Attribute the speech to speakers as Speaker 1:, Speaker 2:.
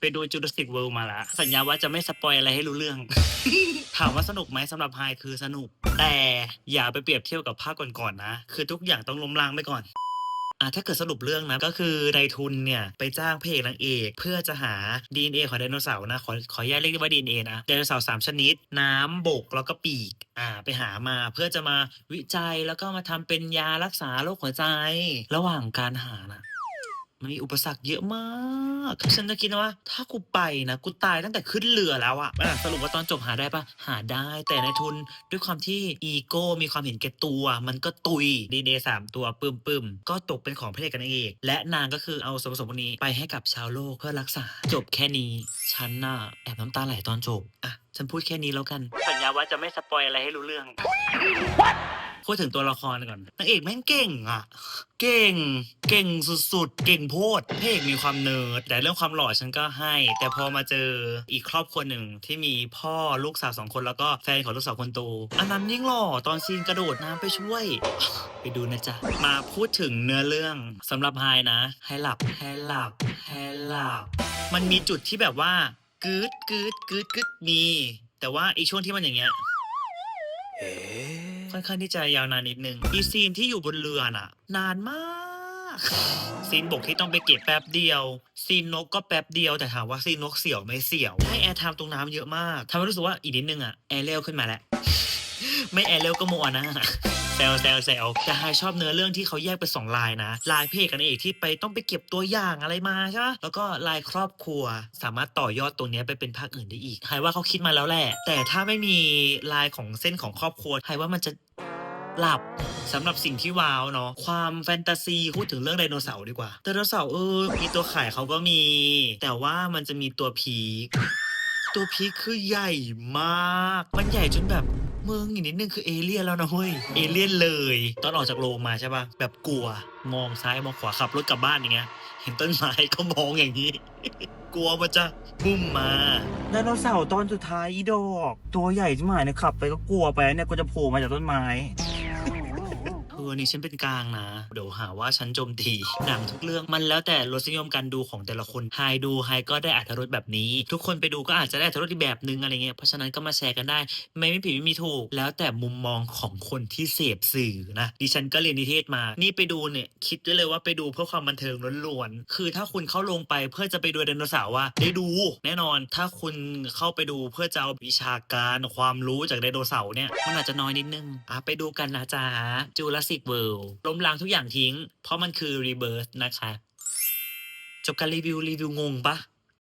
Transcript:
Speaker 1: ไปดูจูราสสิกเวิลด์มาละสัญญาว่าจะไม่สปอยอะไรให้รู้เรื่อง ถามว่าสนุกไหมสำหรับไฮคือสนุก แต่อย่าไปเปรียบเทียบกับภาคก่อนๆนะ คือทุกอย่างต้องล้มล้างไปก่อนอะถ้าเกิดสรุปเรื่องนะ ก็คือในายทุนเนี่ย ไปจ้างพระเอกนางเอก เพื่อจะหา DNA ของไดโนเสาร์นะ ขอขออนุญาตเรียกว่า DNA นะ ไดโนเสาร์สามชนิด น้ำบกแล้วก็ปีก อ่า ไปหามาเพื่อจะมาวิจัยแล้วก็มาทำเป็นยารักษาโรคหัวใจ ระหว่างการหานะ มันมีอุปสรรคเยอะมากฉันจะคิดนะว่า ถ้ากูไปนะกูตายตั้งแต่ขึ้นเรือแล้วอะอะสรุปว่าตอนจบหาได้ปะหาได้ แต่ในทุนด้วยความที่อีโก้มีความเห็นแก่ตัว มันก็ตุยดีเดสามตัวปึ้มปึ้มๆก็ตกเป็นของพระเอกกันางเอกและนางก็คือเอาส่วนผสมพวกนี้ไปให้กับชาวโลกเพื่อรักษา จบแค่นี้ฉันน่ะแอบน้ำตาไหลตอนจบอะฉันพูดแค่นี้แล้วกันสัญญาว่าจะไม่สปอยอะไรให้รู้เรื่อง พูดถึงตัวละครก่อนนางเอกแม่งเก่งอะเก่ง เก่งสุดๆ เก่งโพดพระเอกมีความเนิร์ดแต่เรื่องความหล่อฉันก็ให้ แต่พอมาเจออีกครอบครัวหนึ่งที่มีพ่อลูกสาวสองคนแล้วก็แฟนของลูกสาวคนโตอันนั้นยิ่งหล่อตอนซีนกระโดดน้ำไปช่วย ไปดูนะจ๊ะ มาพูดถึงเนื้อเรื่องสำหรับไฮนะให้หลับให้หลับให้หลับ มันมีจุดที่แบบว่ากึดกึดกึดกึดมี แต่ว่าไอีช่วงที่มันอย่างเงี้ย ค่อนข้างที่จะยาวนานนิดนึงอีซีนที่อยู่บนเรือน่ะ นานมาก ซีนบกที่ต้องไปเก็บแป๊บเดียว ซีนนกก็แป๊บเดียวแต่ถามว่าซีนนกเสี่ยวไหม่เสี่ยว ให้แอร์ไทม์ตรงน้ำเยอะมากทำให้รู้สึกว่าอีกนิดนึงอะแอร์เร็วขึ้นมาแล้ว ไม่แอร์เร็วก็โมอานะ แซวแซวแซวแต่ไฮชอบเนื้อเรื่องที่เขาแยกเป็นสองลายนะลายเพศกันเอกที่ไปต้องไปเก็บตัวอย่างอะไรมาใช่ปะแล้วก็ลายครอบครัว สามารถต่อยอดตรงนี้ไปเป็นภาคอื่นได้อีกไฮว่าเขาคิดมาแล้วแหละ แต่ถ้าไม่มีลายของเส้นของครอบครัวไฮว่ามันจะหลับสำหรับสิ่งที่ว้าวเนาะความแฟนตาซีพูดถึงเรื่องไดโนเสาร์ดีกว่าไดโนเสาร์เออมีตัวขายเขาก็มี แต่ว่ามันจะมีตัวพีค ตัวพีคคือใหญ่มาก มันใหญ่จนแบบมึงอีกนิดนึงคือเอเลี่ยนแล้วนะเว้ย เอเลี่ยนเลย ตอนออกจากโรงมาใช่ปะแบบกลัว มองซ้ายมองขวาขับรถกลับบ้านอย่างเงี้ย เห็นต้นไม้ก็มองอย่างนี้ กลัวมันจะบุ้มมา ไดโนเสาร์ตอนสุดท้ายอีดอก ตัวใหญ่ชิบหายเนี่ยขับไปก็กลัวไปเนี่ยก็จะโผล่มาจากต้นไม้ เออนี่ฉันเป็นกลางนะ เดี๋ยวหาว่าฉันโจมตีหนังทุกเรื่องมันแล้วแต่รสนิยมการดูของแต่ละคนไฮดูไฮก็ได้อัธรสแบบนี้ ทุกคนไปดูก็อาจจะได้อัธรสอีกแบบนึงอะไรเงี้ยเพราะฉะนั้นก็มาแชร์กันได้ ไม่ไม่ผิดไม่มีถูก แล้วแต่มุมมองของคนที่เสพสื่อนะดิฉันก็เรียนนิเทศมา นี่ไปดูเนี่ยคิดได้เลยว่าไปดูเพื่อความบันเทิงล้วนๆคือถ้าคุณเข้าลงไปเพื่อจะไปดูไดโนเสาร์ว่าได้ดู แน่นอนถ้าคุณเข้าไปดูเพื่อจะเอาวิชาการความรู้จากไดโนเสาร์เนี่ยมันอาจจะน้อยนิดนึงอะไปดูกันนะจ๊ะจูรสสิกเวิลด์ล้มล้างทุกอย่างทิ้ง เพราะมันคือรีเบิร์นะคะ จบการรีวิวรีวิวงงปะ